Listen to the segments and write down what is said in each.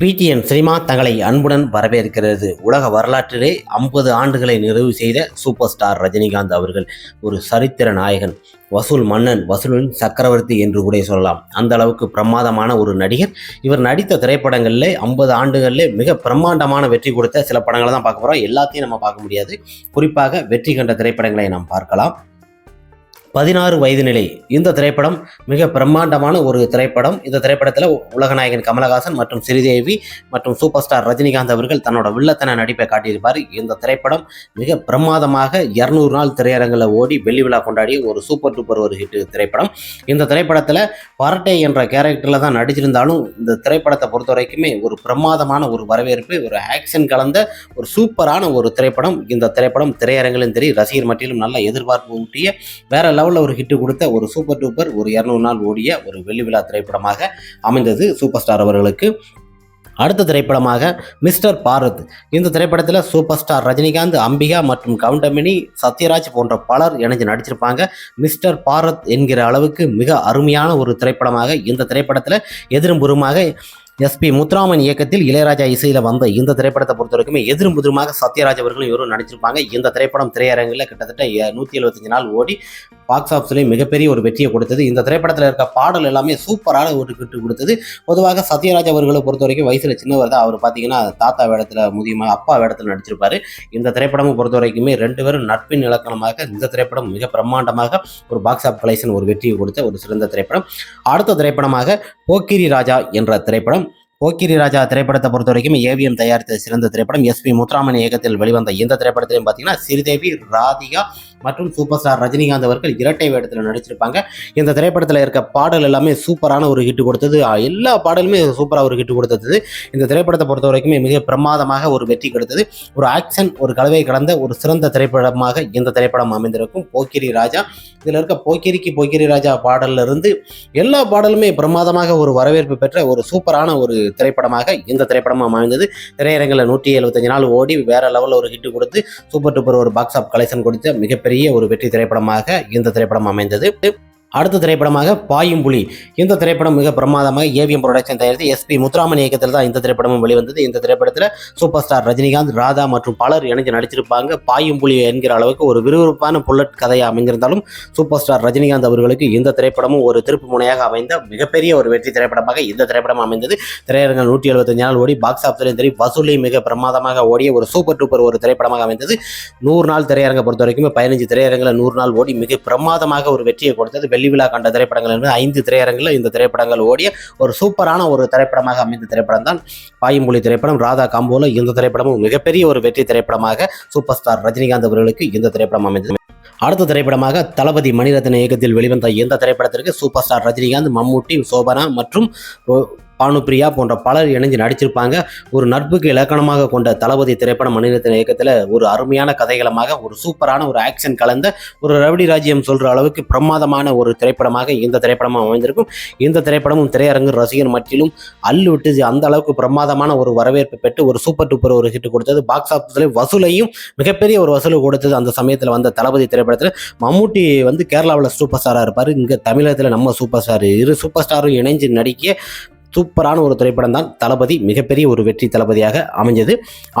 PTN cinema தங்களை அன்புடன் வரவேற்கிறது. உலக வரலாற்றிலே ஐம்பது ஆண்டுகளை நிறைவு செய்த சூப்பர் ஸ்டார் ரஜினிகாந்த் அவர்கள் ஒரு சரித்திர நாயகன். வசூல் மன்னன் வசூலின் சக்கரவர்த்தி என்று கூட சொல்லலாம். அந்த அளவுக்கு பிரமாதமான ஒரு நடிகர். இவர் நடித்த திரைப்படங்களில் ஐம்பது ஆண்டுகளில் மிக பிரம்மாண்டமான வெற்றி கொடுத்த சில படங்களை தான் பார்க்க போகிறோம் எல்லாத்தையும் நம்ம பார்க்க முடியாது. குறிப்பாக வெற்றி கண்ட திரைப்படங்களை நாம் பார்க்கலாம். பதினாறு வயது நிலை. இந்த திரைப்படம் மிக பிரம்மாண்டமான ஒரு திரைப்படம். இந்த திரைப்படத்தில் உலகநாயகன் கமலஹாசன் மற்றும் ஸ்ரீதேவி மற்றும் சூப்பர் ஸ்டார் ரஜினிகாந்த் அவர்கள் தன்னோட வில்லத்தன நடிப்பை காட்டியிருப்பார். இந்த திரைப்படம் மிக பிரமாதமாக இரநூறு நாள் திரையரங்கில் ஓடி வெள்ளி விழா கொண்டாடிய ஒரு சூப்பர் டூப்பர் ஒரு ஹிட் திரைப்படம். இந்த திரைப்படத்தில் பரட்டை என்ற கேரக்டரில் தான் நடிச்சிருந்தாலும் இந்த திரைப்படத்தை பொறுத்த வரைக்குமே ஒரு பிரமாதமான ஒரு வரவேற்பு ஒரு ஆக்ஷன் கலந்த ஒரு சூப்பரான ஒரு திரைப்படம். இந்த திரைப்படம் திரையரங்கிலும் தெரி ரசிகர் மட்டிலும் நல்ல எதிர்பார்ப்பு ஊட்டிய வேற லெவலில் ஒரு ஹிட்டு கொடுத்த ஒரு சூப்பர் டூப்பர் ஒரு இரநூறு நாள் ஓடிய ஒரு வெள்ளி விழா திரைப்படமாக அமைந்தது சூப்பர் ஸ்டார் அவர்களுக்கு. அடுத்த திரைப்படமாக மிஸ்டர் பாரத். இந்த திரைப்படத்தில் சூப்பர் ஸ்டார் ரஜினிகாந்த் அம்பிகா மற்றும் கவுண்டமினி சத்யராஜ் போன்ற பலர் இணைஞ்சு நடிச்சிருப்பாங்க. மிஸ்டர் பாரத் என்கிற அளவுக்கு மிக அருமையான ஒரு திரைப்படமாக இந்த திரைப்படத்தில் எதிரும் புறமாக எஸ்பி முத்துராமன் இயக்கத்தில் இளையராஜா இசையில் வந்த இந்த திரைப்படத்தை பொறுத்த வரைக்குமே எதிரும் புதிருமாக சத்யராஜ் அவர்களும் இவரும் நடிச்சிருப்பாங்க. இந்த திரைப்படம் திரையரங்கில் கிட்டத்தட்ட நூற்றி எழுபத்தஞ்சு நாள் ஓடி பாக்ஸ் ஆஃபீஸ்லேயும் மிகப்பெரிய ஒரு வெற்றியை கொடுத்தது. இந்த திரைப்படத்தில் இருக்க பாடல் எல்லாமே சூப்பரான ஒரு கிட்டு கொடுத்தது. பொதுவாக சத்யராஜ் அவர்களை பொறுத்த வரைக்கும் வயசில் சின்னவர் தான். அவர் பார்த்தீங்கன்னா தாத்தா வேடத்தில் முதியமாக அப்பா வேடத்தில் நடிச்சிருப்பார். இந்த திரைப்படமும் பொறுத்த வரைக்குமே ரெண்டு பேரும் நட்பின் இலக்கணமாக இந்த திரைப்படம் மிக பிரம்மாண்டமாக ஒரு பாக்ஸ் ஆஃப் கலெக்ஷன் ஒரு வெற்றியை கொடுத்த ஒரு சிறந்த திரைப்படம். அடுத்த திரைப்படமாக போக்கிரி ராஜா என்ற திரைப்படம் போக்கிரி ராஜா திரைப்படத்தை பொறுத்த வரைக்கும் ஏவிஎம் தயாரித்த சிறந்த திரைப்படம். எஸ் பி முத்துராமன் இயக்கத்தில் வெளிவந்த இந்த திரைப்படத்திலையும் பார்த்தீங்கன்னா ஸ்ரீதேவி ராதிகா மற்றும் சூப்பர் ஸ்டார் ரஜினிகாந்த் அவர்கள் இரட்டை வேடத்தில் நடிச்சிருப்பாங்க. இந்த திரைப்படத்தில் இருக்க பாடல் எல்லாமே சூப்பரான ஒரு ஹிட் கொடுத்தது. எல்லா பாடலுமே சூப்பராக ஒரு ஹிட் கொடுத்தது. இந்த திரைப்படத்தை பொறுத்த வரைக்குமே மிக பிரமாதமாக ஒரு வெற்றி கொடுத்தது. ஒரு ஆக்ஷன் ஒரு கலவை கலந்த ஒரு சிறந்த திரைப்படமாக இந்த திரைப்படம் அமைந்திருக்கும் போக்கிரி ராஜா. இதில் இருக்க போக்கிரிக்கு போக்கிரி ராஜா பாடலிருந்து இருந்து எல்லா பாடலுமே பிரமாதமாக ஒரு வரவேற்பு பெற்ற ஒரு சூப்பரான ஒரு திரைப்படமாக இந்த திரைப்படமும் அமைந்தது. திரையரங்கில் நூற்றி எழுபத்தஞ்சு நாள் ஓடி வேற லெவலில் ஒரு ஹிட் கொடுத்து சூப்பர் டூப்பர் ஒரு பாக்ஸ் ஆஃப் கலெக்ஷன் கொடுத்த மிகப்பெரிய ஒரு வெற்றி திரைப்படமாக இந்த திரைப்படம் அமைந்தது. அடுத்த திரைப்படமாக பாயும் புலி. இந்த திரைப்படம் மிக பிரமாதமாக ஏவிஎம் ப்ரொடக்ஷன் தயாரித்து எஸ்பி முத்துராமன் இயக்கத்தில் தான் இந்த திரைப்படமும் வெளிவந்தது. இந்த திரைப்படத்தில் சூப்பர் ஸ்டார் ரஜினிகாந்த் ராதா மற்றும் பலர் இணைஞ்சு நடிச்சிருப்பாங்க. பாயும் புலி என்கிற அளவுக்கு ஒரு விறுவிறுப்பான புல்லட் கதையை அமைந்திருந்தாலும் சூப்பர் ஸ்டார் ரஜினிகாந்த் அவர்களுக்கு இந்த திரைப்படமும் ஒரு திருப்பு முனையாக அமைந்த மிகப்பெரிய ஒரு வெற்றி திரைப்படமாக இந்த திரைப்படம் அமைந்தது. திரையரங்கம் நூற்றி எழுபத்தஞ்சு நாள் ஓடி பாக்ஸ் ஆஃபீஸ்லையும் சரி வசூலையும் மிக பிரமாதமாக ஓடிய ஒரு சூப்பர் டூப்பர் ஒரு திரைப்படமாக அமைந்தது. நூறு நாள் திரையரங்கை பொறுத்த வரைக்கும் பதினஞ்சு திரையரங்கில் நூறு நாள் ஓடி மிக பிரமாதமாக ஒரு வெற்றியை கொடுத்தது. வெள்ளி விழா கண்ட திரைப்படங்கள் என்பது ஐந்து திரையரங்கில் இந்த திரைப்படங்கள் ஓடிய ஒரு சூப்பரான ஒரு திரைப்படமாக அமைந்த திரைப்படம் தான் பாயும்புலி திரைப்படம் ராதா காம்போல இந்த திரைப்படமும் மிகப்பெரிய ஒரு வெற்றி திரைப்படமாக சூப்பர் ஸ்டார் ரஜினிகாந்த் அவர்களுக்கு இந்த திரைப்படம் அமைந்தது. அடுத்த திரைப்படமாக தளபதி மணிரத்ன இயக்கத்தில் வெளிவந்த இந்த திரைப்படத்திற்கு சூப்பர் ஸ்டார் ரஜினிகாந்த் மம்முட்டி சோபனா மற்றும் பானுப்பிரியா போன்ற பலர் இணைஞ்சு நடிச்சிருப்பாங்க. ஒரு நட்புக்கு இலக்கணமாக கொண்ட தளபதி திரைப்படம் மணிரத்தின இயக்கத்தில் ஒரு அருமையான கதைகளமாக ஒரு சூப்பரான ஒரு ஆக்ஷன் கலந்த ஒரு ரவுடி ராஜ்யம் சொல்கிற அளவுக்கு பிரமாதமான ஒரு திரைப்படமாக இந்த திரைப்படமும் அமைந்திருக்கும். இந்த திரைப்படமும் திரையரங்கு ரசிகர் மத்தியிலும் அள்ளு விட்டு அந்த அளவுக்கு பிரமாதமான ஒரு வரவேற்பு பெற்று ஒரு சூப்பர் டூப்பர் ஒரு ஹிட் கொடுத்தது. பாக்ஸ் ஆஃபீஸில் வசூலையும் மிகப்பெரிய ஒரு வசூல் கொடுத்தது அந்த சமயத்தில் வந்த தளபதி திரைப்படத்தில். மம்முட்டி வந்து கேரளாவில் சூப்பர் ஸ்டாராக இருப்பார். இங்கே தமிழகத்தில் நம்ம சூப்பர் ஸ்டார் இரு சூப்பர் ஸ்டாரும் இணைஞ்சு நடிக்க சூப்பரான ஒரு திரைப்படம் தான் தளபதி மிகப்பெரிய ஒரு வெற்றி தளபதியாக அமைஞ்சது.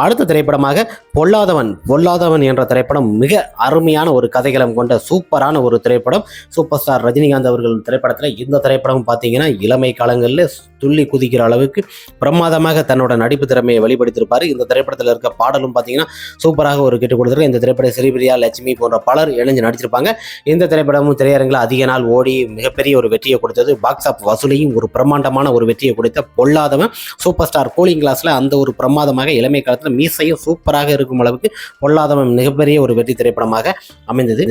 அடுத்த திரைப்படமாக பொல்லாதவன் பொல்லாதவன் என்ற திரைப்படம் மிக அருமையான ஒரு கதைகளம் கொண்ட சூப்பரான ஒரு திரைப்படம். சூப்பர் ஸ்டார் ரஜினிகாந்த் அவர்கள் திரைப்படத்தில் இந்த திரைப்படம் பார்த்தீங்கன்னா இளமை காலங்களில் துள்ளி குதிக்கிற அளவுக்கு பிரமாதமாக தன்னோட நடிப்பு திறமையை வெளிப்படுத்தியிருப்பார். இந்த திரைப்படத்தில் இருக்க பாடலும் பார்த்தீங்கன்னா சூப்பராக ஒரு கிட்டு கொடுத்துருக்கு. இந்த திரைப்படம் ஸ்ரீபிரியா லட்சுமி போன்ற பலர் இணைஞ்சு நடிச்சிருப்பாங்க. இந்த திரைப்படமும் திரையரங்கில் அதிக நாள் ஓடி மிகப்பெரிய ஒரு வெற்றியை கொடுத்தது. பாக்ஸ் ஆஃப் வசூலையும் ஒரு பிரம்மாண்டமான ஒரு வெற்றியை கொடுத்த பொல்லாதவன் சூப்பர் ஸ்டார் கூலிங் கிளாஸில் அந்த ஒரு பிரமாதமாக இளமை காலத்தில் மீசையும் சூப்பராக இருக்கும் அளவுக்கு பொல்லாதவன் மிகப்பெரிய ஒரு வெற்றி திரைப்படமாக அமைந்தது.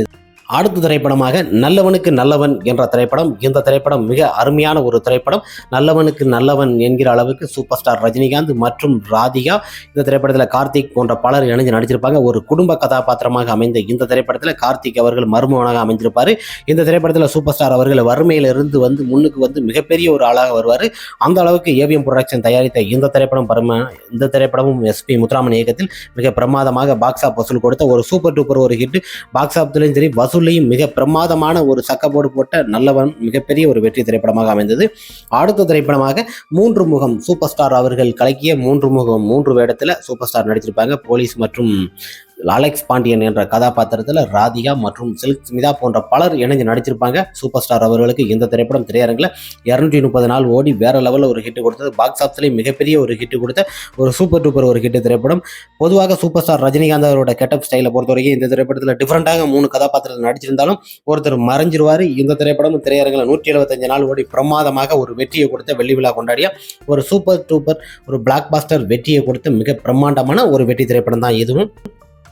அடுத்த திரைப்படமாக நல்லவனுக்கு நல்லவன் என்ற திரைப்படம். இந்த திரைப்படம் மிக அருமையான ஒரு திரைப்படம். நல்லவனுக்கு நல்லவன் என்கிற அளவுக்கு சூப்பர் ஸ்டார் ரஜினிகாந்த் மற்றும் ராதிகா இந்த திரைப்படத்தில் கார்த்திக் போன்ற பலர் இணைஞ்சு நடிச்சிருப்பாங்க. ஒரு குடும்ப கதாபாத்திரமாக அமைந்த இந்த திரைப்படத்தில் கார்த்திக் அவர்கள் மருமகனாக அமைஞ்சிருப்பார் இந்த திரைப்படத்தில் சூப்பர் ஸ்டார் அவர்கள் வறுமையிலிருந்து வந்து முன்னுக்கு வந்து மிகப்பெரிய ஒரு ஆளாக வருவார். அந்த அளவுக்கு ஏவிஎம் ப்ரொடக்ஷன் தயாரித்த இந்த திரைப்படம் பரம இந்த திரைப்படமும் எஸ்பி முத்துராமன் இயக்கத்தில் மிக பிரமாதமாக பாக்ஸ் ஆஃப் வசூல் கொடுத்த ஒரு சூப்பர் டூப்பர் ஒரு ஹிட் பாக்ஸ் ஆஃப்லையும் சரி வசூல் வசூலையும் மிக பிரமாதமான ஒரு சக்கபோடு போட்ட நல்லவன் மிகப்பெரிய ஒரு வெற்றி திரைப்படமாக அமைந்தது. அடுத்த திரைப்படமாக மூன்று முகம் சூப்பர் ஸ்டார் அவர்கள் கலக்கிய மூன்று முகம் மூன்று வேடத்தில் சூப்பர் ஸ்டார் நடிச்சிருப்பாங்க போலீஸ் மற்றும் அலெக்ஸ் பாண்டியன் என்ற கதாபாத்திரத்தில் ராதிகா மற்றும் சில்க் ஸ்மிதா போன்ற பலர் இணைஞ்சு நடிச்சிருப்பாங்க. சூப்பர் ஸ்டார் அவர்களுக்கு இந்த திரைப்படம் திரையரங்கில் இரநூற்றி முப்பது நாள் ஓடி வேற லெவலில் ஒரு ஹிட் கொடுத்தது. பாக்ஸ் ஆஃபீஸ்லேயும் மிகப்பெரிய ஒரு ஹிட் கொடுத்த ஒரு சூப்பர் டூப்பர் ஒரு ஹிட் திரைப்படம். பொதுவாக சூப்பர் ஸ்டார் ரஜினிகாந்த் அவரோட கெட்டப் ஸ்டைலை பொறுத்த வரைக்கும் இந்த திரைப்படத்தில் டிஃப்ரெண்ட்டாக மூணு கதாபாத்திரத்தில் நடிச்சிருந்தாலும் ஒருத்தர் மறைஞ்சிருவார். இந்த திரைப்படம் திரையரங்கில் நூற்றி எழுபத்தஞ்சு நாள் ஓடி பிரமாதமாக ஒரு வெற்றியை கொடுத்த வெள்ளி விழா கொண்டாடிய ஒரு சூப்பர் டூப்பர் ஒரு பிளாக் பாஸ்டர் வெற்றியை கொடுத்த மிக பிரம்மாண்டமான ஒரு வெற்றி திரைப்படம் தான் இதுவும்.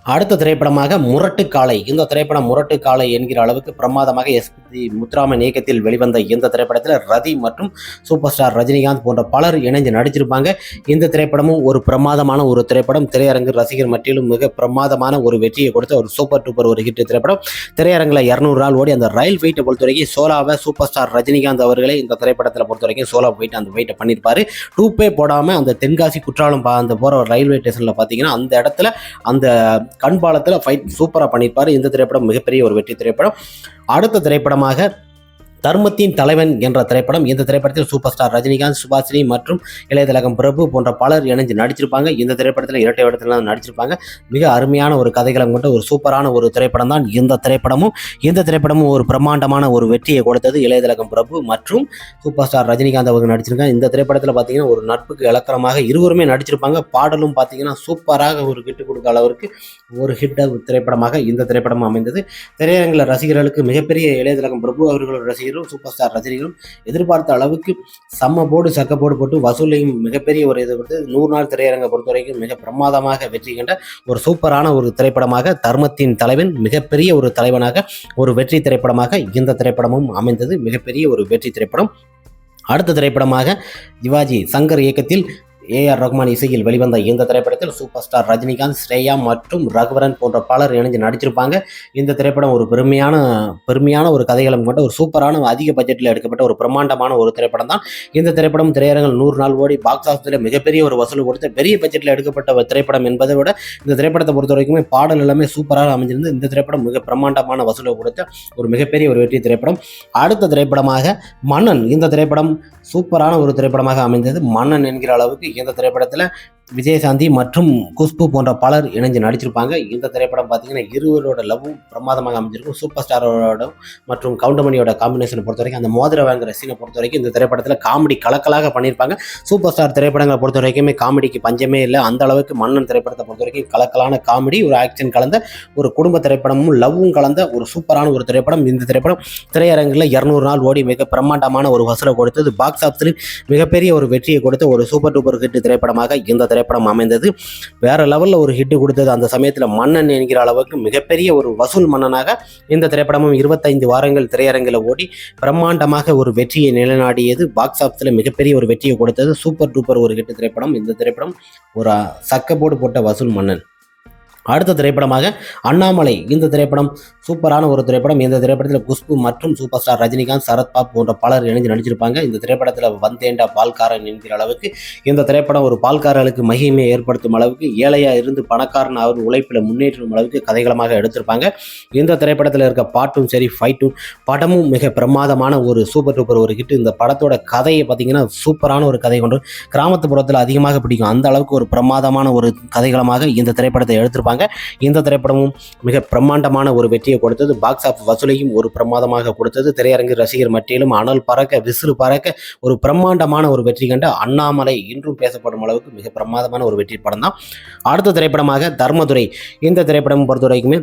அடுத்த திரைப்படமாக முரட்டு காளை இந்த திரைப்படம் முரட்டு காளை என்கிற அளவுக்கு பிரமாதமாக எஸ் பி முத்துராமன் இயக்கத்தில் வெளிவந்த இந்த திரைப்படத்தில் ரதி மற்றும் சூப்பர் ஸ்டார் ரஜினிகாந்த் போன்ற பலர் இணைஞ்சு நடிச்சிருப்பாங்க. இந்த திரைப்படமும் ஒரு பிரமாதமான ஒரு திரைப்படம். திரையரங்கு ரசிகர் மட்டிலும் மிக பிரமாதமான ஒரு வெற்றியை கொடுத்த ஒரு சூப்பர் டூப்பர் ஒரு ஹிட் திரைப்படம். திரையரங்கில் இரநூறு நாள் ஓடி அந்த ரயில் வெயிட்டை பொறுத்த வரைக்கும் சோலாவை சூப்பர் ஸ்டார் ரஜினிகாந்த் அவர்களே இந்த திரைப்படத்தில் பொறுத்த வரைக்கும் சோலா போயிட்டு அந்த வெயிட்டை பண்ணியிருப்பார் டூப்பே போடாமல் அந்த தென்காசி குற்றாலம் பா- அந்த போகிற ரயில்வே ஸ்டேஷனில் பார்த்தீங்கன்னா அந்த இடத்துல அந்த கண்பாலத்தில் ஃபைட் சூப்பராக பண்ணியிருப்பார் இந்த திரைப்படம் மிகப்பெரிய ஒரு வெற்றி திரைப்படம். அடுத்த திரைப்படமாக தர்மத்தின் தலைவன் என்ற திரைப்படம். இந்த திரைப்படத்தில் சூப்பர் ஸ்டார் ரஜினிகாந்த் சுபாஷினி மற்றும் இளையதலகம் பிரபு போன்ற பலர் இணைஞ்சு நடிச்சிருப்பாங்க. இந்த திரைப்படத்தில் இரட்டை இடத்துல நடிச்சிருப்பாங்க. மிக அருமையான ஒரு கதைகளம் கொண்ட ஒரு சூப்பரான ஒரு திரைப்படம் தான் இந்த திரைப்படமும். இந்த திரைப்படமும் ஒரு பிரம்மாண்டமான ஒரு வெற்றியை கொடுத்தது இளையதலகம் பிரபு மற்றும் சூப்பர் ஸ்டார் ரஜினிகாந்த் அவர்கள் நடிச்சிருக்காங்க. இந்த திரைப்படத்தில் பார்த்தீங்கன்னா ஒரு நட்புக்கு இலக்கணமாக இருவருமே நடிச்சிருப்பாங்க. பாடலும் பார்த்தீங்கன்னா சூப்பராக ஒரு ஹிட் கொடுக்க அளவிற்கு ஒரு ஹிட் திரைப்படமாக இந்த திரைப்படம் அமைந்தது. திரையரங்கில் ரசிகர்களுக்கு மிகப்பெரிய இளையதலகம் பிரபு அவர்களோட ரசிகர் ரஜினிகளும் சூப்பர் ஸ்டார் ரஜினிகளும் எதிர்பார்த்த அளவுக்கு செம்ம போர்டு சக்க போர்டு போட்டு வசூலையும் மிகப்பெரிய ஒரு இது வந்து நூறு நாள் திரையரங்கை பொறுத்த வரைக்கும் மிக பிரமாதமாக வெற்றி கண்ட ஒரு சூப்பரான ஒரு திரைப்படமாக தர்மத்தின் தலைவன் மிகப்பெரிய ஒரு தலைவனாக ஒரு வெற்றி திரைப்படமாக இந்த திரைப்படமும் அமைந்தது. மிகப்பெரிய ஒரு வெற்றி திரைப்படம். அடுத்த திரைப்படமாக சிவாஜி சங்கர் இயக்கத்தில் ஏஆர் ரஹ்மான் இசையில் வெளிவந்த இந்த திரைப்படத்தில் சூப்பர் ஸ்டார் ரஜினிகாந்த் ஸ்ரேயா மற்றும் ரகுவரன் போன்ற பலர் இணைஞ்சு நடிச்சிருப்பாங்க. இந்த திரைப்படம் ஒரு பெருமையான பெருமையான ஒரு கதைகளும் கொண்ட ஒரு சூப்பரான அதிக பட்ஜெட்டில் எடுக்கப்பட்ட ஒரு பிரம்மாண்டமான ஒரு திரைப்படம் தான். இந்த திரைப்படம் திரையரங்கில் நூறு நாள் ஓடி பாக்ஸ் ஆஃபீஸில் மிகப்பெரிய ஒரு வசூல் கொடுத்து பெரிய பட்ஜெட்டில் எடுக்கப்பட்ட ஒரு திரைப்படம் என்பதை விட இந்த திரைப்படத்தை பொறுத்த வரைக்குமே பாடல் எல்லாமே சூப்பராக அமைஞ்சிருந்து இந்த திரைப்படம் மிக பிரம்மாண்டமான வசூலை கொடுத்த ஒரு மிகப்பெரிய ஒரு வெற்றி திரைப்படம். அடுத்த திரைப்படமாக மன்னன். இந்த திரைப்படம் சூப்பரான ஒரு திரைப்படமாக அமைந்தது மன்னன் என்கிற அளவுக்கு இந்த திரைப்படத்தில் விஜயசாந்தி மற்றும் குஷ்பு போன்ற பலர் இணைஞ்சு நடிச்சிருப்பாங்க. இந்த திரைப்படம் பார்த்தீங்கன்னா இருவரோட லவ்வும் பிரமாதமாக அமைஞ்சிருக்கும். சூப்பர் ஸ்டாரோட மற்றும் கவுண்டமணியோட காம்பினேஷனை பொறுத்த வரைக்கும் அந்த மோதிர வாங்குற சீனை பொறுத்த வரைக்கும் இந்த திரைப்படத்தில் காமெடி கலக்கலாக பண்ணியிருப்பாங்க. சூப்பர் ஸ்டார் திரைப்படங்களை பொறுத்த வரைக்குமே காமெடிக்கு பஞ்சமே இல்லை. அந்த அளவுக்கு மன்னன் திரைப்படத்தை பொறுத்த வரைக்கும் கலக்கலான காமெடி ஒரு ஆக்ஷன் கலந்த ஒரு குடும்ப திரைப்படமும் லவ்வும் கலந்த ஒரு சூப்பரான ஒரு திரைப்படம். இந்த திரைப்படம் திரையரங்கில் இரநூறு நாள் ஓடி மிக பிரம்மாண்டமான ஒரு வசூலை கொடுத்தது. பாக்ஸ் ஆஃபீஸில் மிகப்பெரிய ஒரு வெற்றியை கொடுத்த ஒரு சூப்பர் டூப்பர் ஹிட் திரைப்படமாக இந்த திரைப்படம் அமைந்தது. வேற லெவலில் ஒரு ஹிட் கொடுத்தது. அந்த சமயத்தில் மன்னன் என்கிற அளவுக்கு மிகப்பெரிய ஒரு வசூல் மன்னனாக இந்த திரைப்படமும் இருபத்தைந்து வாரங்கள் திரையரங்கில் ஓடி பிரம்மாண்டமாக ஒரு வெற்றியை நிலைநாடியது. பாக்ஸ் ஆஃபீஸில் மிகப்பெரிய ஒரு வெற்றியை கொடுத்தது. சூப்பர் டூப்பர் ஒரு ஹிட் திரைப்படம். இந்த திரைப்படம் ஒரு சக்கப்போடு போட்ட வசூல் மன்னன். அடுத்த திரைப்படமாக அண்ணாமலை. இந்த திரைப்படம் சூப்பரான ஒரு திரைப்படம். இந்த திரைப்படத்தில் குஷ்பு மற்றும் சூப்பர் ஸ்டார் ரஜினிகாந்த் சரத்பாப் போன்ற பலர் இணைஞ்சு நடிச்சிருப்பாங்க. இந்த திரைப்படத்தில் வந்தேண்டா பால்காரன் என்கிற அளவுக்கு இந்த திரைப்படம் ஒரு பால்காரர்களுக்கு மகிமையை ஏற்படுத்தும் அளவுக்கு ஏழையாக இருந்து பணக்காரன் அவர் உழைப்பில் முன்னேற்றும் அளவுக்கு கதைகளமாக எடுத்திருப்பாங்க. இந்த திரைப்படத்தில் இருக்க பாட்டும் சரி ஃபைட்டும் படமும் மிக பிரமாதமான ஒரு சூப்பர் டூப்பர் ஒரு ஹிட் இந்த படத்தோட கதையை பார்த்தீங்கன்னா சூப்பரான ஒரு கதை கொண்டு கிராமத்துப்புறத்தில் அதிகமாக பிடிக்கும். அந்த அளவுக்கு ஒரு பிரமாதமான ஒரு கதைகளமாக இந்த திரைப்படத்தை எடுத்திருப்பாங்க. இந்த திரைப்படமும் மிக பிரம்மாண்டமான ஒரு வெற்றியை கொடுத்தது. பாக்ஸ் ஆஃப் வசூலையும் ஒரு பிரமாதமாக கொடுத்தது. திரையரங்கு ரசிகர் மட்டியிலும் அனல் பறக்க விசிறு பறக்க ஒரு பிரம்மாண்டமான ஒரு வெற்றி கண்ட அண்ணாமலை இன்றும் பேசப்படும் அளவுக்கு மிக பிரமாதமான ஒரு வெற்றி படம் தான் அடுத்த திரைப்படமாக தர்மதுரை. இந்த திரைப்படம் பொறுத்த வரைக்குமே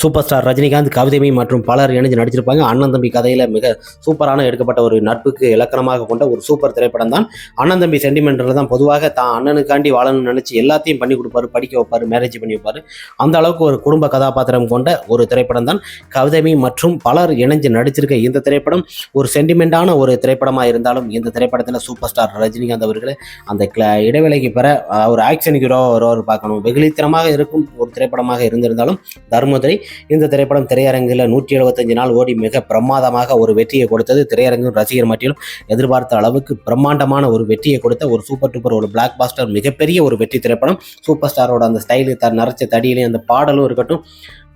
சூப்பர் ஸ்டார் ரஜினிகாந்த் கவிதைமை மற்றும் பலர் இணைஞ்சு நடிச்சிருப்பாங்க. அண்ணன் தம்பி கதையில் மிக சூப்பரான எடுக்கப்பட்ட ஒரு நட்புக்கு இலக்கணமாக கொண்ட ஒரு சூப்பர் திரைப்படம் தான். அண்ணன் தம்பி சென்டிமெண்ட்டில் தான் பொதுவாக தான் அண்ணனுக்காண்டி வாழணும்னு நினச்சி எல்லாத்தையும் பண்ணி கொடுப்பாரு படிக்க வைப்பார் மேரேஜ் பண்ணி வைப்பார். அந்த அளவுக்கு ஒரு குடும்ப கதாபாத்திரம் கொண்ட ஒரு திரைப்படம் தான். கவிதைமை மற்றும் பலர் இணைஞ்சு நடிச்சிருக்க இந்த திரைப்படம் ஒரு சென்டிமெண்டான ஒரு திரைப்படமாக இருந்தாலும் இந்த திரைப்படத்தில் சூப்பர் ஸ்டார் ரஜினிகாந்த் அவர்களை அந்த இடைவேளைக்கு பெற ஒரு ஆக்ஷன் ஹீரோ வருவார் பார்க்கணும். வெகுளித்தனமாக இருக்கும் ஒரு திரைப்படமாக இருந்திருந்தாலும் தர்மதுரை இந்த திரைப்படம் திரையரங்கில் நூற்றி எழுபத்தஞ்சு நாள் ஓடி மிக பிரமாதமாக ஒரு வெற்றியை கொடுத்தது. திரையரங்கும் ரசிகர் மட்டிலும் எதிர்பார்த்த அளவுக்கு பிரம்மாண்டமான ஒரு வெற்றியை கொடுத்த ஒரு சூப்பர் டூப்பர் ஒரு பிளாக் பாஸ்டர் மிகப்பெரிய ஒரு வெற்றி திரைப்படம். சூப்பர் ஸ்டாரோட அந்த ஸ்டைலு த நரைச்ச தடியிலையும் அந்த பாடலும் இருக்கட்டும்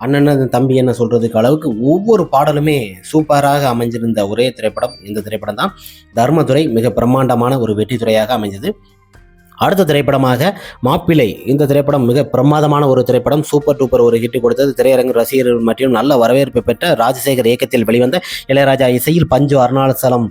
அண்ணன் தம்பி என்ன சொல்கிறதுக்கு அளவுக்கு ஒவ்வொரு பாடலுமே சூப்பராக அமைஞ்சிருந்த ஒரே திரைப்படம் இந்த திரைப்படம் தான் தர்மதுரை மிக பிரம்மாண்டமான ஒரு வெற்றி துறையாக அமைஞ்சது. அடுத்த திரைப்படமாக மாப்பிள்ளை. இந்த திரைப்படம் மிக பிரமாதமான ஒரு திரைப்படம். சூப்பர் டூப்பர் ஒரு ஹிட் கொடுத்தது. திரையரங்கு ரசிகர்கள் மற்றும் நல்ல வரவேற்பு பெற்ற ராஜசேகர் இயக்கத்தில் வெளிவந்த இளையராஜா இசையில் பஞ்சு அருணாச்சலம்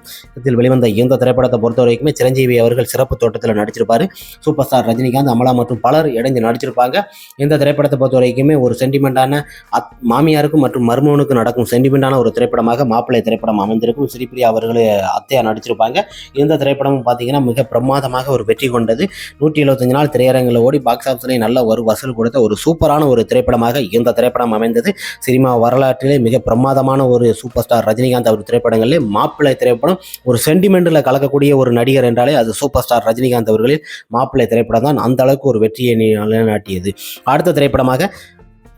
வெளிவந்த இந்த திரைப்படத்தை பொறுத்த வரைக்குமே சிரஞ்சீவி அவர்கள் சிறப்பு தோட்டத்தில் நடிச்சிருப்பார். சூப்பர் ஸ்டார் ரஜினிகாந்த் அமலா மற்றும் பலர் இடைஞ்சு நடிச்சிருப்பாங்க. இந்த திரைப்படத்தை பொறுத்த வரைக்குமே ஒரு சென்டிமெண்டான அத் மாமியாருக்கும் மற்றும் மர்மோனுக்கும் நடக்கும் சென்டிமெண்டான ஒரு திரைப்படமாக மாப்பிள்ளை திரைப்படம் அமைந்திருக்கும். ஸ்ரீபிரியா அவர்கள் அத்தையா நடிச்சிருப்பாங்க. இந்த திரைப்படமும் பார்த்தீங்கன்னா மிக பிரமாதமாக ஒரு வெற்றி கொண்டது. நூற்றி எழுபத்தஞ்சு நாள் திரையரங்கில் ஓடி பாக்ஸ் ஆஃபீஸ்லேயும் நல்ல ஒரு வசூல் கொடுத்த ஒரு சூப்பரான ஒரு திரைப்படமாக இந்த திரைப்படம் அமைந்தது. சினிமா வரலாற்றிலே மிக பிரமாதமான ஒரு சூப்பர் ஸ்டார் ரஜினிகாந்த் அவர் திரைப்படங்களில் மாப்பிள்ளை திரைப்படம் ஒரு சென்டிமெண்ட்டில் கலக்கக்கூடிய ஒரு நடிகர் என்றாலே அது சூப்பர் ஸ்டார் ரஜினிகாந்த் அவர்களில் மாப்பிள்ளை திரைப்படம் தான் அந்த அளவுக்கு ஒரு வெற்றியை நிலைநாட்டியது. அடுத்த திரைப்படமாக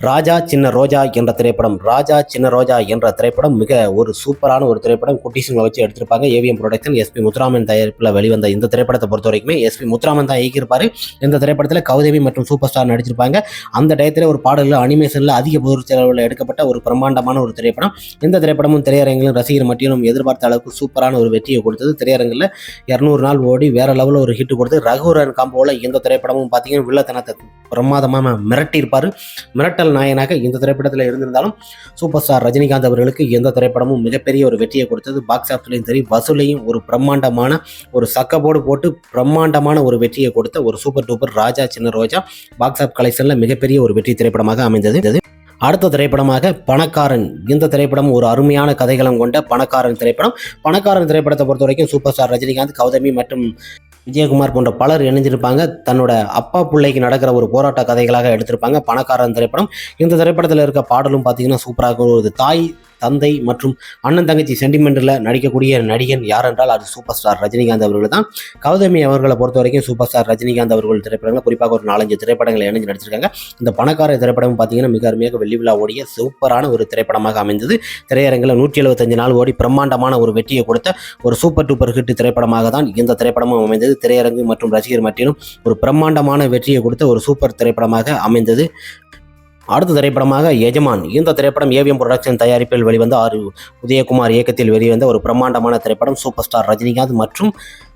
ராஜா சின்ன ரோஜா என்ற திரைப்படம் ராஜா சின்ன ரோஜா என்ற திரைப்படம் மிக ஒரு சூப்பரான ஒரு திரைப்படம். குட்டிஸுங்களை வச்சு எடுத்திருப்பாங்க. ஏவிஎம் ப்ரொடக்ஷன் எஸ்பி முத்துராமன் தயாரிப்பில் வெளிவந்த இந்த திரைப்படத்தை பொறுத்த வரைக்குமே எஸ்பி முத்துராமன் தான் இயக்கியிருப்பார். இந்த திரைப்படத்தில் கௌதவி மற்றும் சூப்பர் ஸ்டார் நடிச்சிருப்பாங்க. அந்த டயத்தில் ஒரு பாடலில் அனிமேஷனில் அதிக பொது செலவில் எடுக்கப்பட்ட ஒரு பிரம்மாண்டமான ஒரு திரைப்படம். இந்த திரைப்படமும் திரையரங்கிலும் ரசிகர் மட்டிலும் எதிர்பார்த்த அளவுக்கு சூப்பரான ஒரு வெற்றியை கொடுத்தது. திரையரங்கில் இரநூறு நாள் ஓடி வேற லெவலில் ஒரு ஹிட் கொடுத்து ரகுரன் காம்போவில் இந்த திரைப்படமும் பார்த்தீங்கன்னா வில்லத்தனத்தை பிரமாதமாக மிரட்டியிருப்பார். மிரட்டல் நாயனாக இந்த திரைப்படத்தில் இருந்திருந்தாலும் சூப்பர் ஸ்டார் ரஜினிகாந்த் அவர்களுக்கு எந்த திரைப்படமும் மிகப்பெரிய ஒரு வெற்றியை கொடுத்தது. பாக்ஸ் ஆஃபீஸ்லையும் சரி வசூலையும் ஒரு பிரம்மாண்டமான ஒரு சக்கப்போடு போட்டு பிரம்மாண்டமான ஒரு வெற்றியை கொடுத்த ஒரு சூப்பர் டூப்பர் ராஜா சின்ன ரோஜா பாக்ஸ் ஆஃப் கலெக்ஷனில் மிகப்பெரிய ஒரு வெற்றி திரைப்படமாக அமைந்தது. அடுத்த திரைப்படமாக பணக்காரன். இந்த திரைப்படம் ஒரு அருமையான கதைகளம் கொண்ட பணக்காரன் திரைப்படம். பணக்காரன் திரைப்படத்தை பொறுத்த வரைக்கும் சூப்பர் ஸ்டார் ரஜினிகாந்த் கௌதமி மற்றும் விஜயகுமார் போன்ற பலர் இணைஞ்சிருப்பாங்க தன்னோட அப்பா பிள்ளைக்கு நடக்கிற ஒரு போராட்ட கதைகளாக எடுத்திருப்பாங்க. பணக்காரன் திரைப்படம். இந்த திரைப்படத்தில் இருக்க பாடலும் பார்த்தீங்கன்னா சூப்பராக ஒரு தாய் தந்தை மற்றும் அண்ணன் தங்கச்சி சென்டிமெண்ட்டில் நடிக்கக்கூடிய நடிகன் யார் என்றால் அது சூப்பர் ஸ்டார் ரஜினிகாந்த் அவர்கள் தான் கௌதமி அவர்களை பொறுத்த வரைக்கும் சூப்பர் ஸ்டார் ரஜினிகாந்த் அவர்கள் திரைப்படங்கள் குறிப்பாக ஒரு நாலஞ்சு திரைப்படங்களை இணைஞ்சு நடிச்சிருக்காங்க. இந்த பணக்கார திரைப்படம் பார்த்தீங்கன்னா மிக அருமையாக வெள்ளி விழா ஓடிய சூப்பரான ஒரு திரைப்படமாக அமைந்தது. திரையரங்கில் நூற்றி எழுபத்தஞ்சு நாள் ஓடி பிரம்மாண்டமான ஒரு வெற்றியை கொடுத்த ஒரு சூப்பர் டூப்பர் ஹிட் திரைப்படமாக தான் இந்த திரைப்படமும் அமைந்தது. திரையரங்கு மற்றும் ரசிகர் மட்டிலும் ஒரு பிரம்மாண்டமான வெற்றியை கொடுத்த ஒரு சூப்பர் திரைப்படமாக அமைந்தது. அடுத்த திரைப்படமாக எஜமான். இந்த திரைப்படம் ஏவிஎம் புரொடக்ஷன் தயாரிப்பில் வெளிவந்த ஆறு உதயகுமார் இயக்கத்தில் வெளிவந்த ஒரு பிரம்மாண்டமான திரைப்படம் சூப்பர் ஸ்டார் ரஜினிகாந்த் மற்றும்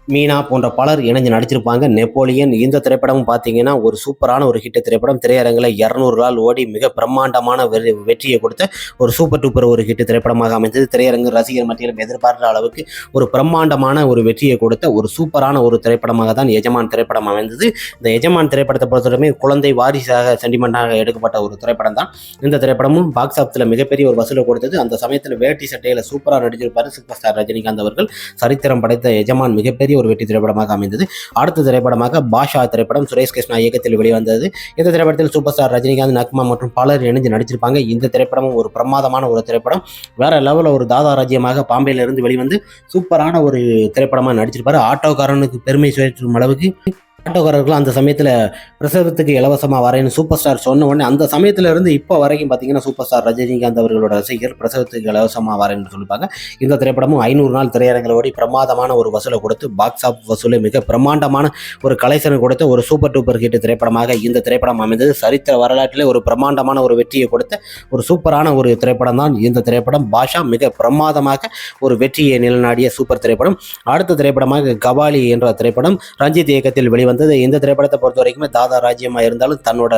மீனா போன்ற பலர் இணைஞ்சு நடிச்சிருப்பாங்க. நெப்போலியன் இந்த திரைப்படமும் பார்த்தீங்கன்னா ஒரு சூப்பரான ஒரு ஹிட் திரைப்படம். திரையரங்கில் இரநூறு நாள் ஓடி மிக பிரம்மாண்டமான வெ- வெற்றியை கொடுத்த ஒரு சூப்பர் டூப்பர் ஒரு ஹிட் திரைப்படமாக அமைந்தது. திரையரங்கு ரசிகர் மத்தியிலும் எதிர்பார்த்த அளவுக்கு ஒரு பிரம்மாண்டமான ஒரு வெற்றியை கொடுத்த ஒரு சூப்பரான ஒரு திரைப்படமாக தான் எஜமான் திரைப்படம் அமைந்தது. இந்த எஜமான் திரைப்படத்தை பொறுத்தவரைமே குழந்தை வாரிசாக சென்டிமெண்டாக எடுக்கப்பட்ட ஒரு திரைப்படம் தான். இந்த திரைப்படமும் பாக்ஸ் ஆஃபீஸில் மிகப்பெரிய ஒரு வசூலை கொடுத்தது. அந்த சமயத்தில் வேட்டி சட்டையில் சூப்பராக நடிச்சிருப்பார் சூப்பர் ஸ்டார் ரஜினிகாந்த் அவர்கள். சரித்திரம் படைத்த எஜமான் மிகப்பெரிய ஒரு வெற்றி திரைப்படமாக அமைந்தது. அடுத்த திரைப்படமாக பாஷா திரைப்படம் சுரேஷ் கிருஷ்ணா இயக்கத்தில் வெளிவந்தது. இந்த திரைப்படத்தில் சூப்பர் ஸ்டார் ரஜினிகாந்த் நக்மா மற்றும் பலர் இணைஞ்சு நடிச்சிருப்பாங்க. இந்த திரைப்படமும் ஒரு பிரமாதமான ஒரு திரைப்படம். வேற லெவலில் ஒரு தாதா ராஜ்யமாக பாம்பேல இருந்து வெளிவந்து சூப்பரான ஒரு திரைப்படமாக நடிச்சிருப்பாரு. ஆட்டோக்காரனுக்கு பெருமை சேர்க்கும் அளவுக்கு ஆட்டோக்காரர்கள் அந்த சமயத்தில் பிரசவத்துக்கு இலவசமாக வரேன்னு சூப்பர் ஸ்டார் சொன்ன உடனே அந்த சமயத்துல இருந்து இப்போ வரைக்கும் பார்த்தீங்கன்னா சூப்பர் ஸ்டார் ரஜினிகாந்த் அவர்களோட ரசிகர் பிரசவத்துக்கு இலவசமாக வரேன்னு சொல்லிப்பாங்க இந்த திரைப்படமும் ஐநூறு நாள் திரையரங்கில் ஓடி பிரமாதமான ஒரு வசூலை கொடுத்து பாக்ஸ் ஆஃப் வசூலை மிக பிரமாண்டமான ஒரு கலைசனை கொடுத்த ஒரு சூப்பர் டூப்பர் ஹிட் திரைப்படமாக இந்த திரைப்படம் அமைந்தது. சரித்திர வரலாற்றிலே ஒரு பிரமாண்டமான ஒரு வெற்றியை கொடுத்த ஒரு சூப்பரான ஒரு திரைப்படம் தான் இந்த திரைப்படம். பாஷா மிக பிரமாதமாக ஒரு வெற்றியை நிலநாடிய சூப்பர் திரைப்படம். அடுத்த திரைப்படமாக கபாலி என்ற திரைப்படம் ரஞ்சித் இயக்கத்தில் வெளிவந்த வெளிவந்தது இந்த திரைப்படத்தை பொறுத்த வரைக்குமே தாதா ராஜ்யமா இருந்தாலும் தன்னோட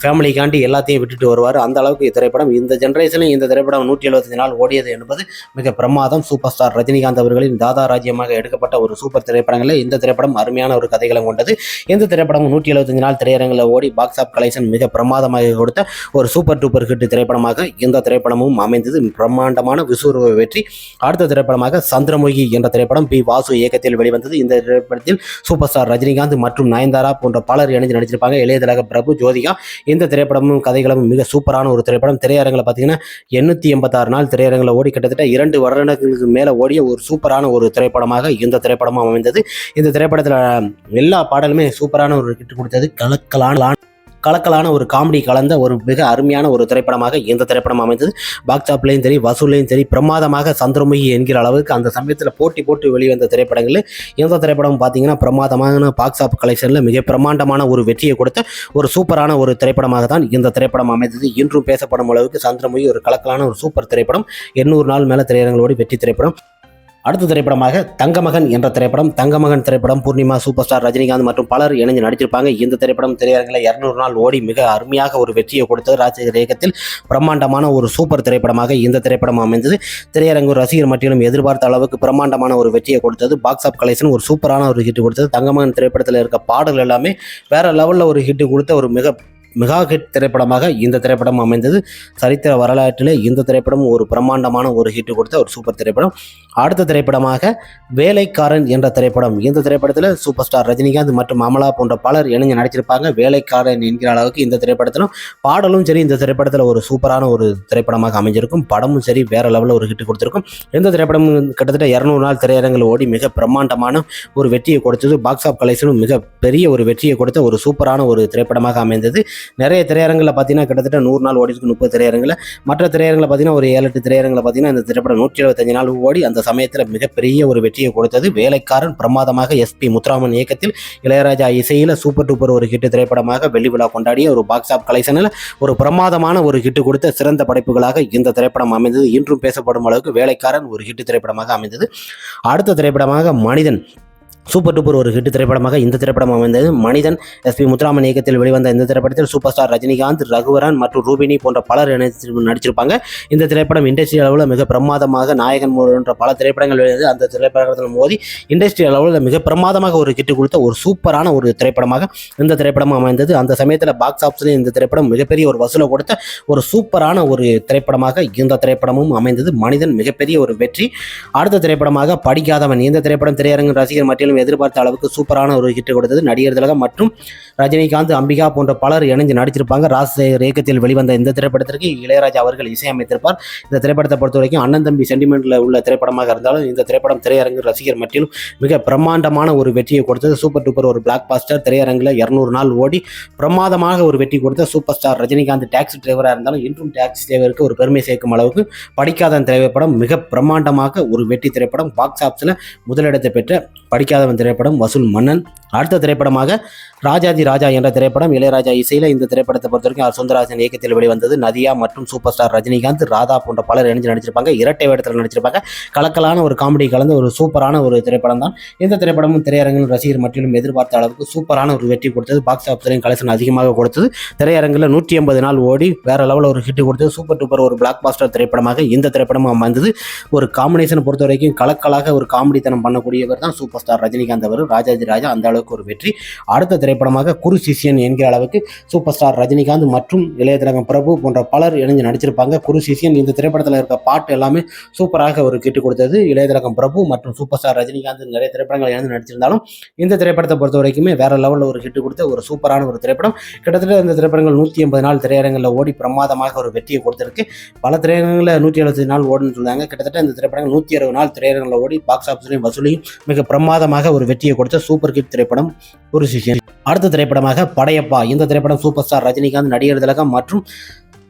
ஃபேமிலிக்காண்டி எல்லாத்தையும் விட்டுட்டு வருவார். அந்த அளவுக்கு இத்திரைப்படம் இந்த ஜென்ரேஷனில் இந்த திரைப்படம் நூற்றி எழுபத்தஞ்சு நாள் ஓடியது என்பது மிக பிரமாதம். சூப்பர் ஸ்டார் ரஜினிகாந்த் அவர்களின் தாதா ராஜ்யமாக எடுக்கப்பட்ட ஒரு சூப்பர் திரைப்படங்களில் இந்த திரைப்படம் அருமையான ஒரு கதைகளும் கொண்டது. இந்த திரைப்படம் நூற்றி எழுபத்தஞ்சு நாள் திரையரங்கில் ஓடி பாக்ஸ் ஆஃப் கலெக்ஷன் மிக பிரமாதமாக கொடுத்த ஒரு சூப்பர் டூப்பர் ஹிட் திரைப்படமாக இந்த திரைப்படமும் அமைந்தது. பிரம்மாண்டமான விசுவ வெற்றி. அடுத்த திரைப்படமாக சந்திரமுகி என்ற திரைப்படம் பி வாசு இயக்கத்தில் வெளிவந்தது. இந்த திரைப்படத்தில் சூப்பர் ஸ்டார் ரஜினிகாந்த் மற்றும் நயன்தாரா போன்ற பலர் இணைந்து நடிச்சிருப்பாங்க. இளையதழக பிரபு ஜோதிகா. இந்த திரைப்படமும் கதைகளும் மிக சூப்பரான ஒரு திரைப்படம். திரையரங்கில் பார்த்தீங்கன்னா எண்ணூற்றி எண்பத்தாறு நாள் திரையரங்கில் ஓடி கிட்டத்தட்ட இரண்டு வருடங்களுக்கு மேலே ஓடிய ஒரு சூப்பரான ஒரு திரைப்படமாக இந்த திரைப்படமும் அமைந்தது. இந்த திரைப்படத்தில் எல்லா பாடலுமே சூப்பரான ஒரு கிட்டு கொடுத்தது. கலக்கலான கலக்கலான ஒரு காமெடி கலந்த ஒரு மிக அருமையான ஒரு திரைப்படமாக இந்த திரைப்படம் அமைந்தது. பாக்ஸ் சரி வசூல்லையும் சரி பிரமாதமாக சந்திரமுகி என்கிற அளவுக்கு அந்த சமயத்தில் போட்டி போட்டு வெளிவந்த திரைப்படங்களில் இந்த திரைப்படம் பார்த்தீங்கன்னா பிரமாதமான பாக்ஸ் ஆப் கலெக்ஷனில் மிக பிரமாண்டமான ஒரு வெற்றியை கொடுத்த ஒரு சூப்பரான ஒரு திரைப்படமாக தான் இந்த திரைப்படம் அமைந்தது. இன்றும் பேசப்படும் அளவுக்கு சந்திரமுகி ஒரு கலக்கலான ஒரு சூப்பர் திரைப்படம் எண்ணூறு நாள் மேலே திரையரங்களோடு வெற்றி திரைப்படம். அடுத்த திரைப்படமாக தங்கமகன் என்ற திரைப்படம் தங்கமகன் திரைப்படம் பூர்ணிமா சூப்பர் ஸ்டார் ரஜினிகாந்த் மற்றும் பலர் இணைஞ்சு நடிச்சிருப்பாங்க இந்த திரைப்படம் திரையரங்கில் இரநூறு நாள் ஓடி மிக அருமையாக ஒரு வெற்றியை கொடுத்தது. ராஜசேகர் இயக்கத்தில் பிரம்மாண்டமான ஒரு சூப்பர் திரைப்படமாக இந்த திரைப்படம் அமைந்தது. திரையரங்கு ரசிகர் மட்டிலும் எதிர்பார்த்த அளவுக்கு பிரம்மாண்டமான ஒரு வெற்றியை கொடுத்தது. பாக்ஸ் ஆஃப் கலெக்ஷன் ஒரு சூப்பரான ஒரு ஹிட் கொடுத்தது. தங்கமகன் திரைப்படத்தில் இருக்க பாடல்கள் எல்லாமே வேற லெவலில் ஒரு ஹிட் கொடுத்த ஒரு மிக மெகா ஹிட் திரைப்படமாக இந்த திரைப்படம் அமைந்தது. சரித்திர வரலாற்றிலே இந்த திரைப்படம் ஒரு பிரம்மாண்டமான ஒரு ஹிட் கொடுத்த ஒரு சூப்பர் திரைப்படம். அடுத்த திரைப்படமாக வேலைக்காரன் என்ற திரைப்படம். இந்த திரைப்படத்தில் சூப்பர் ஸ்டார் ரஜினிகாந்த் மற்றும் அமலா போன்ற பலர் இணைஞ்சு நடிச்சிருப்பாங்க. வேலைக்காரன் என்கிற அளவுக்கு இந்த திரைப்படத்திலும் பாடலும் சரி இந்த திரைப்படத்தில் ஒரு சூப்பரான ஒரு திரைப்படமாக அமைஞ்சிருக்கும். படமும் சரி வேற லெவலில் ஒரு ஹிட் கொடுத்துருக்கும். இந்த திரைப்படம் கிட்டத்தட்ட இரநூறு நாள் திரையரங்கில் ஓடி மிக பிரம்மாண்டமான ஒரு வெற்றியை கொடுத்தது. பாக்ஸ் ஆஃப் கலெக்ஷனும் மிக பெரிய ஒரு வெற்றியை கொடுத்த ஒரு சூப்பரான ஒரு திரைப்படமாக அமைந்தது. நிறைய திரையரங்கில் பார்த்தீங்கன்னா கிட்டத்தட்ட நூறு நாள் ஓடி இருக்கு முப்பது திரையரங்கில். மற்ற திரையரங்கில் பார்த்தீங்கன்னா ஒரு ஏழு எட்டு திரையரங்கில் பார்த்தீங்கன்னா இந்த திரைப்படம் நூற்றி எழுபத்தஞ்சு நாள் ஓடி அந்த சமயத்தில் மிகப்பெரிய ஒரு வெற்றியை கொடுத்தது வேலைக்காரன் பிரமாதமாக எஸ்பி முத்துராமன் இயக்கத்தில் இளையராஜா இசையில் சூப்பர் டூப்பர் ஒரு ஹிட் திரைப்படமாக வெள்ளி விழா கொண்டாடிய ஒரு பாக்ஸ் ஆஃப் கலெக்ஷனில் ஒரு பிரமாதமான ஒரு ஹிட் கொடுத்த சிறந்த படைப்புகளாக இந்த திரைப்படம் அமைந்தது. இன்றும் பேசப்படும் அளவுக்கு வேலைக்காரன் ஒரு ஹிட் திரைப்படமாக அமைந்தது. அடுத்த திரைப்படமாக மனிதன் சூப்பர் டூப்பர் ஒரு ஹிட் திரைப்படமாக இந்த திரைப்படம் அமைந்தது. மனிதன் எஸ்பி முத்துராமன் இயக்கத்தில் வெளிவந்த இந்த திரைப்படத்தில் சூப்பர் ஸ்டார் ரஜினிகாந்த் ரகுவரன் மற்றும் ரூபினி போன்ற பலர் நடிச்சிருப்பாங்க. இந்த திரைப்படம் இண்டஸ்ட்ரி அளவில் மிக பிரமாதமாக நாயகன் போன்ற பல திரைப்படங்கள் வெளியது அந்த திரைப்படத்தில் மோதி இண்டஸ்ட்ரி அளவில் மிக பிரமாதமாக ஒரு கிட்டு கொடுத்த ஒரு சூப்பரான ஒரு திரைப்படமாக இந்த திரைப்படம் அமைந்தது. அந்த சமயத்தில் பாக்ஸ் ஆஃபீஸில் இந்த திரைப்படம் மிகப்பெரிய ஒரு வசூலை கொடுத்த ஒரு சூப்பரான ஒரு திரைப்படமாக இந்த திரைப்படமும் அமைந்தது. மனிதன் மிகப்பெரிய ஒரு வெற்றி. அடுத்த திரைப்படமாக படிக்காதவன் இந்த திரைப்படம் திரையரங்கு ரசிகர் எதிர்பார்த்த அளவுக்கு சூப்பரான ஒரு ஹிட் கொடுத்தது. நடிகர் திலகம் மற்றும் ரஜினிகாந்த் அம்பிகா போன்ற பலர் இணைஞ்சு நடிச்சிருப்பாங்க ராஜசேகர் இயக்கத்தில் வெளிவந்த இந்த திரைப்படத்திற்கு இளையராஜா அவர்கள் இசையமைத்திருப்பார். இந்த திரைப்படத்தை பொறுத்த வரைக்கும் அண்ணன் தம்பி சென்டிமெண்ட்ல உள்ள திரைப்படமாக இருந்தாலும் இந்த திரைப்படம் திரையரங்கு ரசிகர் மத்தியிலும் மிக பிரம்மாண்டமான ஒரு வெற்றியை கொடுத்தது. சூப்பர் டூப்பர் ஒரு பிளாக் பாஸ்டர் திரையரங்கில் இரநூறு நாள் ஓடி பிரமாதமாக ஒரு வெற்றி கொடுத்த சூப்பர் ஸ்டார் ரஜினிகாந்த். டாக்ஸி டிரைவராக இருந்தாலும் இன்றும் டாக்ஸி டிரைவருக்கு ஒரு பெருமை சேர்க்கும் அளவுக்கு படிக்காத திரைப்படம் மிக பிரம்மாண்டமாக ஒரு வெற்றி திரைப்படம். பாக்ஸ் ஆஃபீஸில் முதலிடத்தை பெற்ற படிக்காத படிக்காதவன் திரைப்படம் வசூல் மன்னன். அடுத்த திரைப்படமாக ராஜாதி ராஜா என்ற திரைப்படம் இளையராஜா இசையில் இந்த திரைப்படத்தை பொறுத்த வரைக்கும் ஆர் சுந்தரராஜன் இயக்கத்தில் வெளிவந்தது. நதியா மற்றும் சூப்பர் ஸ்டார் ரஜினிகாந்த் ராதா போன்ற பலர் இணைஞ்சு நடிச்சிருப்பாங்க. இரட்டை வேடத்தில் நடிச்சிருப்பாங்க. கலக்கலான ஒரு காமெடி கலந்த ஒரு சூப்பரான ஒரு திரைப்படம் தான். இந்த திரைப்படமும் திரையரங்கில் ரசிகர் மட்டிலும் எதிர்பார்த்த அளவுக்கு சூப்பரான ஒரு வெற்றி கொடுத்தது. பாக்ஸ் ஆஃபீஸரையும் கலெக்ஷன் அதிகமாக கொடுத்தது. திரையரங்கில் நூற்றி எண்பது நாள் ஓடி வேற லெவலில் ஒரு ஹிட் கொடுத்தது. சூப்பர் டூப்பர் ஒரு பிளாக் பாஸ்டர் திரைப்படமாக இந்த திரைப்படமும் அமைந்தது. ஒரு காம்பினேஷனை பொறுத்த வரைக்கும் கலக்கலாக ஒரு காமெடித்தனம் பண்ணக்கூடியவர் தான் சூப்பர் ஸ்டார் ரஜினிகாந்த் அவர் ராஜாஜி ராஜா அந்த அளவுக்கு ஒரு வெற்றி. அடுத்த திரைப்படமாக குரு சிஷியன் என்கிற அளவுக்கு சூப்பர் ஸ்டார் ரஜினிகாந்த் மற்றும் இளையதிரகம் பிரபு போன்ற பலர் இணைஞ்சு நடிச்சிருப்பாங்க. குரு சிஷியன் இந்த திரைப்படத்தில் இருக்க பாட்டு எல்லாமே சூப்பராக ஒரு கிட்டு கொடுத்தது. இளையதிரகம் பிரபு மற்றும் சூப்பர் ஸ்டார் ரஜினிகாந்த் நிறைய திரைப்படங்கள் இணைந்து நடிச்சிருந்தாலும் இந்த திரைப்படத்தை பொறுத்த வரைக்குமே வேற லெவலில் ஒரு ஹிட் கொடுத்த ஒரு சூப்பரான ஒரு திரைப்படம். கிட்டத்தட்ட இந்த திரைப்படங்கள் நூற்றி ஐம்பது நாள் திரையரங்கில் ஓடி பிரமாதமாக ஒரு வெற்றியை கொடுத்துருக்கு. பல திரையரங்களில் நூற்றி எழுபத்தி நாள் ஓடுன்னு சொல்லுவாங்க கிட்டத்தட்ட இந்த திரைப்படங்கள் நூற்றி அறுபது நாள் திரையரங்கில் ஓடி பாக்ஸ் ஆஃபீஸ்லையும் வசூலையும் மிக பிரமாதமாக ஒரு வெற்றியை கொடுத்த சூப்பர் ஹிட் திரைப்படம் ஒரு சிஷியன். அடுத்த திரைப்படமாக படையப்பா. இந்த திரைப்படம் சூப்பர் ஸ்டார் ரஜினிகாந்த் நடிகர் திலகம் மற்றும்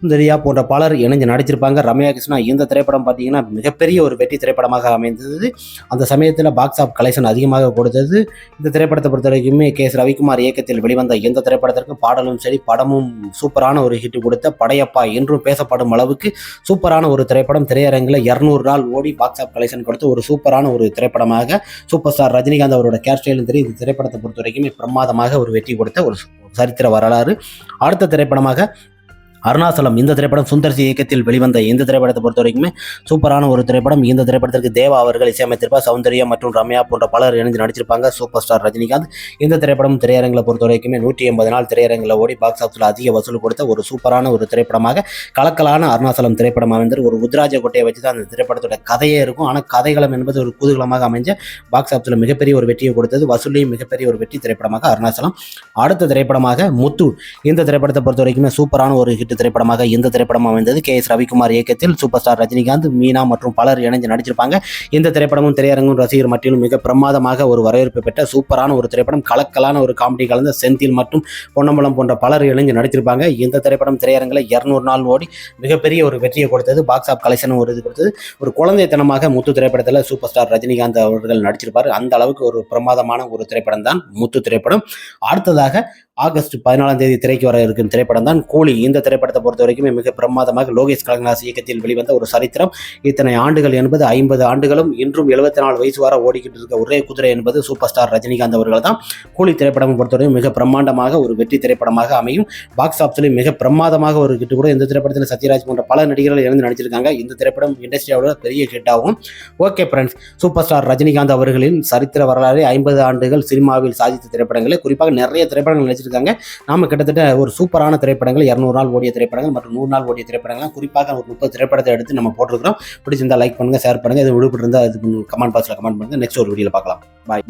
சுந்தரியா போன்ற பலர் இணைஞ்சு நடிச்சிருப்பாங்க. ரம்யா கிருஷ்ணா இந்த திரைப்படம் பார்த்தீங்கன்னா மிகப்பெரிய ஒரு வெற்றி திரைப்படமாக அமைந்தது. அந்த சமயத்தில் பாக்ஸ் ஆஃப் கலெக்ஷன் அதிகமாக கொடுத்தது. இந்த திரைப்படத்தை பொறுத்த வரைக்குமே கே எஸ் ரவிக்குமார் இயக்கத்தில் வெளிவந்த எந்த திரைப்படத்திற்கு பாடலும் சரி படமும் சூப்பரான ஒரு ஹிட் கொடுத்த படையப்பா என்றும் பேசப்படும் அளவுக்கு சூப்பரான ஒரு திரைப்படம். திரையரங்கில் இரநூறு நாள் ஓடி பாக்ஸ் ஆஃப் கலெக்ஷன் கொடுத்து ஒரு சூப்பரான ஒரு திரைப்படமாக சூப்பர் ஸ்டார் ரஜினிகாந்த் அவரோட கேர் ஸ்டைலும் சரி இந்த திரைப்படத்தை பொறுத்த வரைக்குமே பிரமாதமாக ஒரு வெற்றி கொடுத்த ஒரு சரித்திர வரலாறு. அடுத்த திரைப்படமாக அருணாசலம் இந்த திரைப்படம் சுந்தர் சி இயக்கத்தில் வெளிவந்த இந்த திரைப்படத்தை பொறுத்த வரைக்குமே சூப்பரான ஒரு திரைப்படம். இந்த திரைப்படத்திற்கு தேவா அவர்கள் இசையமைத்திருப்பார் சௌந்தர்யா மற்றும் ரம்யா போன்ற பலர் இணைந்து நடிச்சிருப்பாங்க. Super star Rajinikanth. இந்த திரைப்படம் திரையரங்களை பொறுத்த வரைக்குமே நூற்றி எண்பது நாள் திரையரங்கில் ஓடி பாக்ஸ் ஆஃபீஸில் அதிக வசூல் கொடுத்த ஒரு சூப்பரான ஒரு திரைப்படமாக கலக்கலான அருணாசலம் திரைப்படம் அமைந்தது. ஒரு உத்ராஜ கோட்டையை வச்சு தான் அந்த திரைப்படத்தோட கதையே இருக்கும். ஆனால் கதைகளம் என்பது ஒரு குதூகலமாக அமைஞ்ச பாக்ஸ் ஆஃபீஸில் மிகப்பெரிய ஒரு வெற்றியை கொடுத்தது. வசூலையும் மிகப்பெரிய ஒரு வெற்றி திரைப்படமாக அருணாசலம். அடுத்த திரைப்படமாக முத்து. இந்த திரைப்படத்தை பொறுத்த வரைக்குமே சூப்பரான ஒரு ஹிட் ஹிட் திரைப்படமாக இந்த திரைப்படம் அமைந்தது. கே எஸ் ரவிக்குமார் இயக்கத்தில் சூப்பர் ஸ்டார் ரஜினிகாந்த் மீனா மற்றும் பலர் இணைஞ்சு நடிச்சிருப்பாங்க. இந்த திரைப்படமும் திரையரங்கும் ரசிகர் மட்டிலும் மிக பிரமாதமாக ஒரு வரவேற்பு பெற்ற சூப்பரான ஒரு திரைப்படம். கலக்கலான ஒரு காமெடி கலந்த செந்தில் மற்றும் பொன்னம்பலம் போன்ற பலர் இணைந்து நடிச்சிருப்பாங்க. இந்த திரைப்படம் திரையரங்கில் இருநூறு நாள் ஓடி மிகப்பெரிய ஒரு வெற்றியை கொடுத்தது. பாக்ஸ் ஆஃப் கலெக்ஷனும் ஒரு இது கொடுத்தது. ஒரு குழந்தைத்தனமாக முத்து திரைப்படத்தில் சூப்பர் ஸ்டார் ரஜினிகாந்த் அவர்கள் நடிச்சிருப்பார். அந்த அளவுக்கு ஒரு பிரமாதமான ஒரு திரைப்படம் தான் முத்து திரைப்படம். அடுத்ததாக ஆகஸ்ட் பதினாலாம் தேதி திரைக்கு வர இருக்கும் திரைப்படம் தான் கூலி. இந்த திரைப்படத்தை பொறுத்த வரைக்கும் மிக பிரமாதமாக லோகேஷ் கலங்கநாஸ் இயக்கத்தில் வெளிவந்த ஒரு சரித்திரம். இத்தனை ஆண்டுகள் என்பது ஐம்பது ஆண்டுகளும் இன்றும் எழுபத்தி நாலு வயசு வர ஓடிக்கிட்டு இருக்க ஒரே குதிரை என்பது சூப்பர் ஸ்டார் ரஜினிகாந்த் அவர்கள் தான். கூலி திரைப்படம் பொறுத்தவரைக்கும் மிக பிரம்மாண்டமாக ஒரு வெற்றி திரைப்படமாக அமையும். பாக்ஸ் ஆஃபீஸ்லையும் மிக பிரமாதமாக ஒரு கிட்டு கூட இந்த திரைப்படத்தில் சத்யராஜ் போன்ற பல நடிகர்கள் இணைந்து நடிச்சிருக்காங்க. இந்த திரைப்படம் இண்டஸ்ட்ரியாவோட பெரிய ஹிட் ஆகும். Okay friends super star Rajinikanth அவர்களின் சரித்திர வரலாறு ஐம்பது ஆண்டுகள் சினிமாவில் சாதித்த திரைப்படங்களை. குறிப்பாக நிறைய திரைப்படங்கள் நடிச்சிருக்காங்க. நாம கிட்டத்தட்ட ஒரு சூப்பரான திரைப்படங்கள் இரநூறு நாள் ஓடிய திரைப்படங்கள் மற்றும் நூறு நாள் ஓடிய திரைப்படங்கள் குறிப்பாக ஒரு முப்பது திரைப்படத்தை எடுத்து நம்ம போட்டிருக்கிறோம். பிடிச்சிருந்தா லைக் பண்ணுங்க ஷேர் பண்ணுங்க. இது விடுபட்டு இருந்தால் அது கமெண்ட் பாக்ஸில் கமெண்ட் பண்ணுங்க. நெக்ஸ்ட் ஒரு வீடியோவில் பார்க்கலாம். பாய்